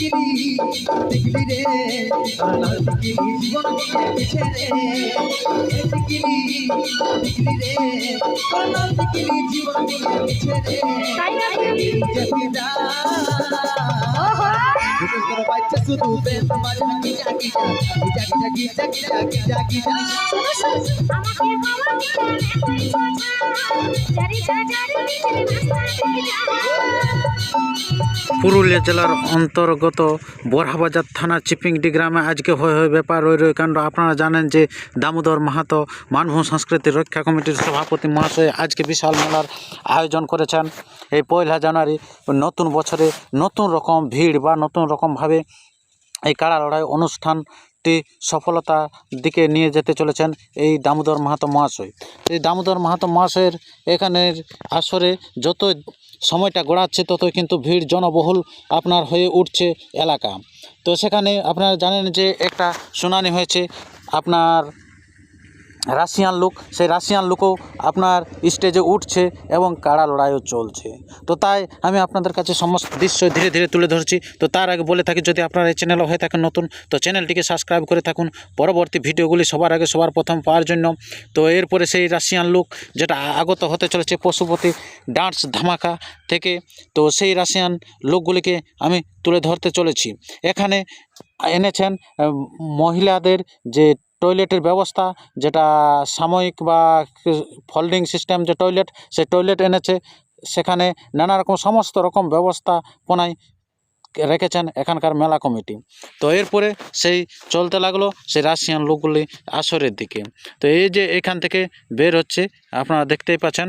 দিকিলি দিকিলি রে লাল দিকিলি জীবন গেছে রে এ দিকিলি দিকিলি রে লাল দিকিলি জীবন গেছে রে তাই না জগিদা ওহো বিশেষ পুরুলিয়া জেলার অন্তর্গত বরহাবাজার থানা চিপিংডি গ্রামে আজকে হয়ে হয়ে ব্যাপার, রই রই কাণ্ড। আপনারা জানেন যে দামোদর মাহাতো মানভূম সংস্কৃতি রক্ষা কমিটির সভাপতি মহাশয় আজকে বিশাল মেলার আয়োজন করেছেন। এই পয়লা জানুয়ারি নতুন বছরে নতুন রকম ভিড় বা নতুন রকমভাবে এই কাড়া লড়াই অনুষ্ঠানটি সফলতার দিকে নিয়ে যেতে চলেছেন এই দামোদর মাহাতো মহাশয়। এই দামোদর মাহাতো মহাশয়ের এখানের আসরে যত সময়টা গড়াচ্ছে, ততই কিন্তু ভিড় জনবহুল আপনার হয়ে উঠছে এলাকা। তো সেখানে আপনারা জানেন যে একটা শুনানি হয়েছে। আপনার রাশিয়ান লোক, সেই রাশিয়ান লোকও আপনার স্টেজে উঠছে এবং কাড়া লড়াইও চলছে। তো তাই আমি আপনাদের কাছে সমস্ত দৃশ্য ধীরে ধীরে তুলে ধরছি। তো তার আগে বলে থাকি, যদি আপনার এই চ্যানেল হয়ে থাকেন নতুন, তো চ্যানেলটিকে সাবস্ক্রাইব করে থাকুন। পরবর্তী ভিডিওগুলি সবার আগে, সবার প্রথম পাওয়ার জন্য। তো এরপরে সেই রাশিয়ান লোক, যেটা আগত হতে চলেছে পশুপতি ডান্স ধামাকা থেকে, তো সেই রাশিয়ান লোকগুলিকে আমি তুলে ধরতে চলেছি। এখানে এনেছেন মহিলাদের যে টয়লেটের ব্যবস্থা, যেটা সাময়িক বা ফোল্ডিং সিস্টেম যে টয়লেট সে টয়লেট এনেছে। সেখানে নানা রকম সমস্ত রকম ব্যবস্থাপনায় রেখেছেন এখানকার মেলা কমিটি। তো এরপরে সেই চলতে লাগল সেই রাশিয়ান লোকগুলি আসরের দিকে। তো এই যে এখান থেকে বের হচ্ছে, আপনারা দেখতেই পাচ্ছেন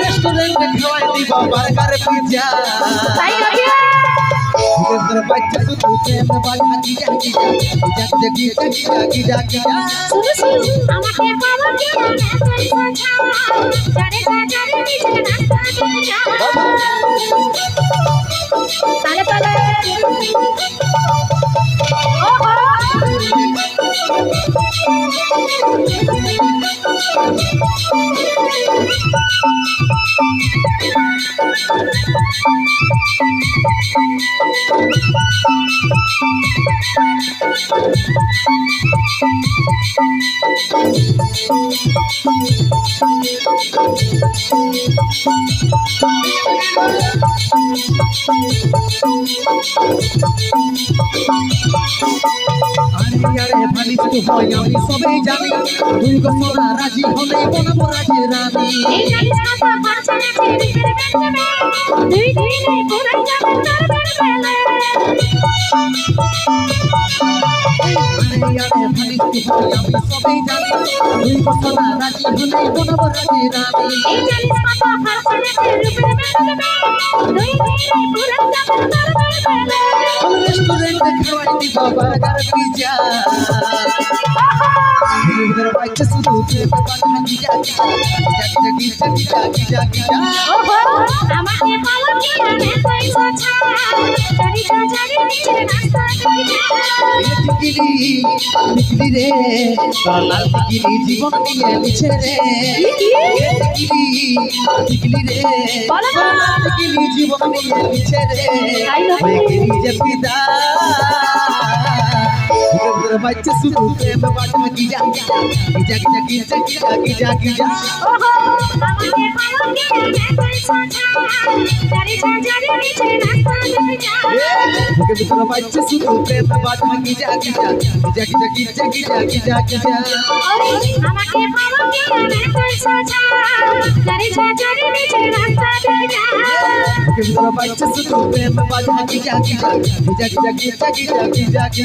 রেস্টুরেন্টে খাওয়াই দিব বার্গার ভিতর বাচ্চা শুধু প্রেম আরে আরে ভালিস হয় আমি সবেই জানি। তুই গো সোনা রাজি হলে বনাবো রাজি রানী এই জানিস কত খরচা আছে নিজের বেচবে দুই দিনে পুরাই যাবে তোর বেড়ে আরে আরে হয় আমি সবেই জানি। তুই গো সোনা রাজি হলে বনাবো রাজি রানী এই জানিস কত খরচা আছে রূপের বেচবে দুই দিনে পুরাই যাবে তোর বেড়ে রেস্টুরেন্টে খাওয়াই দিব বার্গার পিজ্জা ভিতর বাচ্চা শুধু প্রেম বাজা গিজা গিজা গিজা গিজা গিজা গিজা টিকলি টিকলি রে। তোর লাল টিকলি জীবন নিয়ে মিছে রে। টিকলি টিকলি রে তোর লাল টিকলি জীবন নিয়ে মিছে রে। হয়ে গেলি যে তোর বাচ্চা শুধু প্রেম বাটা কি যা কি যা কি যা কি যা কি যা কি যা ওহো আমাকে পাওয়া কি অনেক পয়সা ছাড় জারি বাজারে নিচে রাস্তা দিয়ে তোর বাচ্চা শুধু প্রেম বাটা কি যা কি যা কি যা কি যা কি যা কি যা আমাকে পাওয়া কি অনেক পয়সা ছাড় জারি বাজারে নিচে রাস্তা দিয়ে তোর বাচ্চা শুধু প্রেম বাটা কি যা কি যা কি যা কি